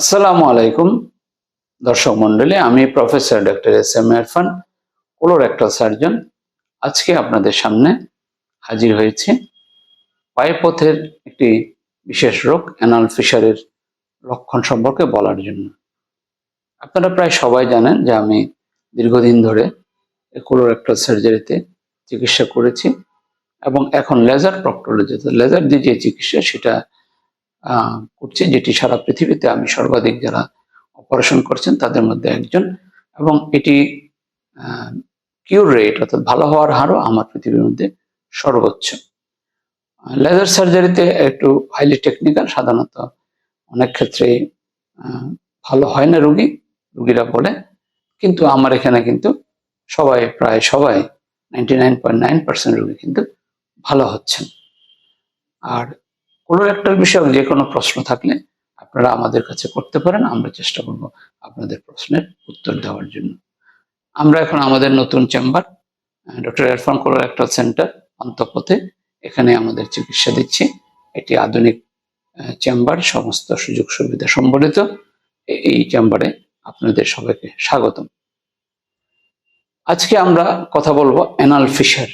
আসসালামু আলাইকুম, দর্শক মন্ডলী আমি professor doctor S M Irfan colorectal surgeon আজকে আপনাদের সামনে হাজির হয়েছি পায়ুপথের একটি বিশেষ রোগ, অ্যানাল ফিশারের লক্ষণ সম্পর্কে বলার জন্য। আপনারা প্রায় সবাই জানেন যে আমি দীর্ঘদিন ধরে কোলোরেক্টাল সার্জারিতে চিকিৎসা করেছি এবং এখন লেজার প্রক্টোলজিতে লেজার দিয়ে যে চিকিৎসা, সেটা করছি, যেটি সারা পৃথিবীতে আমি সর্বাধিক যারা অপারেশন করছেন, তাদের মধ্যে একজন। এবং এটি কিউর রেট অর্থাৎ ভালো হওয়ার হারও আমার পৃথিবীর মধ্যে সর্বোচ্চ। লেজার সার্জারিতে একটু হাইলি টেকনিক্যাল সাধারণত অনেক ক্ষেত্রে ভালো হয় না রুগী, রুগীরা বলে, কিন্তু আমার এখানে কিন্তু সবাই, প্রায় সবাই ninety nine point nine percent রুগী কিন্তু ভালো হচ্ছেন। আর কোনো একটা বিষয়ে যে কোনো প্রশ্ন থাকলে আপনারা আমাদের কাছে করতে পারেন, আমরা চেষ্টা করব আপনাদের প্রশ্নের উত্তর দেওয়ার জন্য। আমরা এখন আমাদের নতুন chamber doctor Irfan colorectal centre অন্তপথে এখানে আমাদের চিকিৎসা দিচ্ছি। এটি আধুনিক চেম্বার সমস্ত সুযোগ সুবিধা সম্বলিত। এই চেম্বারে আপনাদের সবাইকে স্বাগতম। আজকে আমরা কথা বলব অ্যানাল ফিশার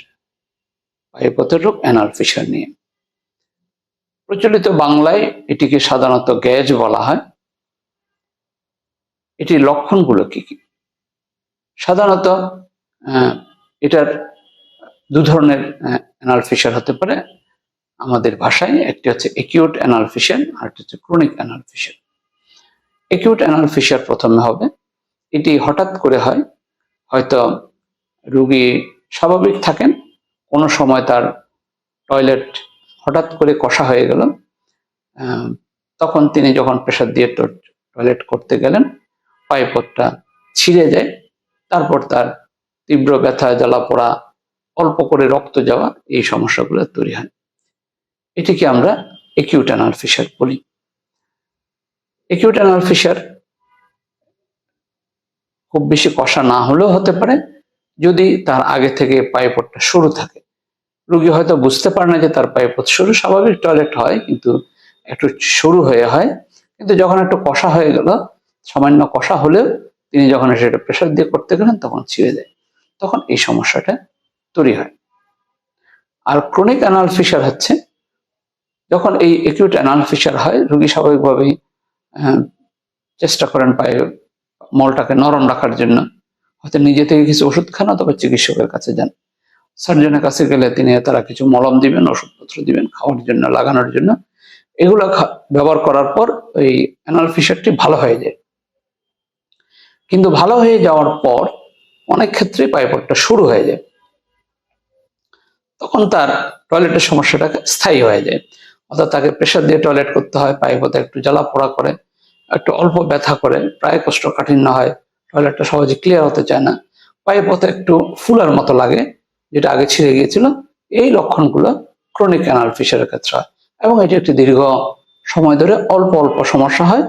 পায়ুপথের রোগ অ্যানাল ফিশার নিয়ে। প্রচলিত বাংলায় এটিকে সাধারণত গ্যাজ বলা হয়। এটির লক্ষণগুলো কি কি? সাধারণত এটার দু ধরনের অ্যানাল ফিশার হতে পারে। আমাদের ভাষায় একটি হচ্ছে একিউট অ্যানাল ফিশার আর একটি হচ্ছে chronic anal fissure acute anal fissure প্রথমে হবে। এটি হঠাৎ করে হয়, হয়তো রুগী স্বাভাবিক থাকেন, কোনো সময় তার টয়লেট হঠাৎ করে কষা হয়ে গেল। তখন তিনি যখন প্রেশার দিয়ে টয়লেট করতে গেলেন, পাইপটা ছিঁড়ে যায়। তারপর তার তীব্র ব্যথা, জ্বালা পোড়া, অল্প করে রক্ত যাওয়া এই সমস্যাগুলো তৈরি হয়। এটিকে আমরা একিউট অ্যানাল ফিশার বলি। একিউট অ্যানাল ফিশার খুব বেশি কষা না হলেও হতে পারে। যদি তার আগে থেকে পাইপটটা শুরু থাকে রুগী হয়তো বুঝতে পারে না যে তার পাইপথ শুরু, স্বাভাবিক টয়লেট হয়, কিন্তু একটু শুরু হয়ে হয়। কিন্তু যখন একটু কষা হয়ে গেল, সামান্য কষা হলেও তিনি যখন সেটা প্রেশার দিয়ে করতে গেলেন, তখন ছিঁড়ে যায়। তখন এই সমস্যাটা তৈরি হয়। আর ক্রনিক অ্যানাল ফিশার হচ্ছে, যখন এই একিউট অ্যানাল ফিশার হয়, রুগী স্বাভাবিকভাবেই চেষ্টা করেন পায়ে মলটাকে নরম রাখার জন্য। হয়তো নিজে থেকে কিছু ওষুধ খান অথবা চিকিৎসকের কাছে যান। সার্জনের কাছে গেলে তিনি তারা কিছু মলম দিবেন, ওষুধপত্র দিবেন, খাওয়ার জন্য, লাগানোর জন্য। এগুলো ব্যবহার করার পর ওই অ্যানাল ফিশারটি ভালো হয়ে যায়। কিন্তু ভালো হয়ে যাওয়ার পর অনেক ক্ষেত্রে পাইপটটা শুরু হয়ে যায়। তখন তার টয়লেটের সমস্যাটা স্থায়ী হয়ে যায়। অর্থাৎ তাকে প্রেশার দিয়ে টয়লেট করতে হয় পাইপতে একটু জ্বালা পোড়া করে, একটু অল্প ব্যথা করে, প্রায় কোষ্ঠকাঠিন্য হয়, টয়লেটটা সহজে ক্লিয়ার হতে চায় না। পাইপথে একটু ফুলার মতো লাগে যেটা আগে ছিঁড়ে গিয়েছিল, এই লক্ষণগুলো ক্রনিক অ্যানাল ফিশারের ক্ষেত্রে হয়। এবং এটি একটি দীর্ঘ সময় ধরে অল্প অল্প সমস্যা হয়,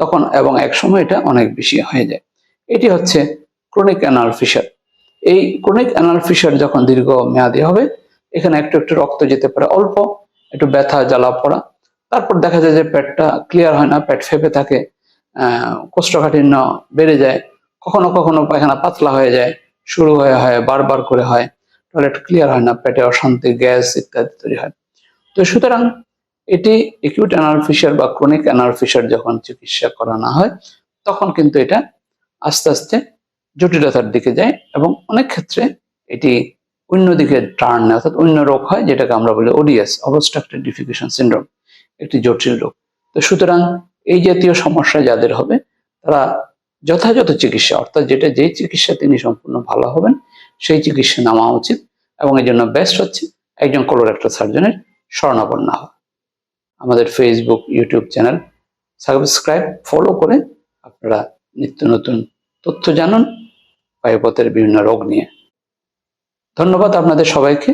তখন এবং এক সময় এটা অনেক বেশি হয়ে যায়। এটি হচ্ছে ক্রনিক অ্যানাল ফিশার এই ক্রনিক অ্যানাল ফিশার যখন দীর্ঘ মেয়াদি হবে, এখানে একটু একটু রক্ত যেতে পারে অল্প, একটু ব্যথা, জ্বালা পড়া। তারপর দেখা যায় যে পেটটা ক্লিয়ার হয় না, পেট ফেপে থাকে কোষ্ঠকাঠিন্য বেড়ে যায়, কখনো কখনো পায়খানা পাতলা হয়ে যায়, শুরু হয়ে হয়, বারবার করে হয়। টয়লেট ক্লিয়ার হয় না, পেটে অশান্তি, গ্যাস ইত্যাদি তৈরি হয়। তো সুতরাং এটি একিউট অ্যানাল ফিশার বা ক্রনিক অ্যানাল ফিশার যখন চিকিৎসা করা না হয়, তখন কিন্তু এটা আস্তে আস্তে জটিলতার দিকে যায় এবং অনেক ক্ষেত্রে এটি অন্যদিকে টার্ন নেয়, অর্থাৎ অন্য রোগ হয়, যেটাকে আমরা বলি ওডিএস অবস্ট্রাক্টেড ডিফিকেশন সিন্ড্রোম একটি জটিল রোগ। তো সুতরাং এই জাতীয় সমস্যা যাদের হবে, তারা যথাযথ চিকিৎসা, অর্থাৎ যেটা যেই চিকিৎসা তিনি সম্পূর্ণ ভালো হবেন সেই চিকিৎসা নেওয়া উচিত এবং এই জন্য বেস্ট হচ্ছে একজন কোলোরেক্টাল সার্জনের স্বর্ণাপন্ন হওয়া। আমাদের Facebook YouTube channel subscribe follow করে আপনারা নিত্য নতুন তথ্য জানুন বায়ুপথের বিভিন্ন রোগ নিয়ে। ধন্যবাদ আপনাদের সবাইকে।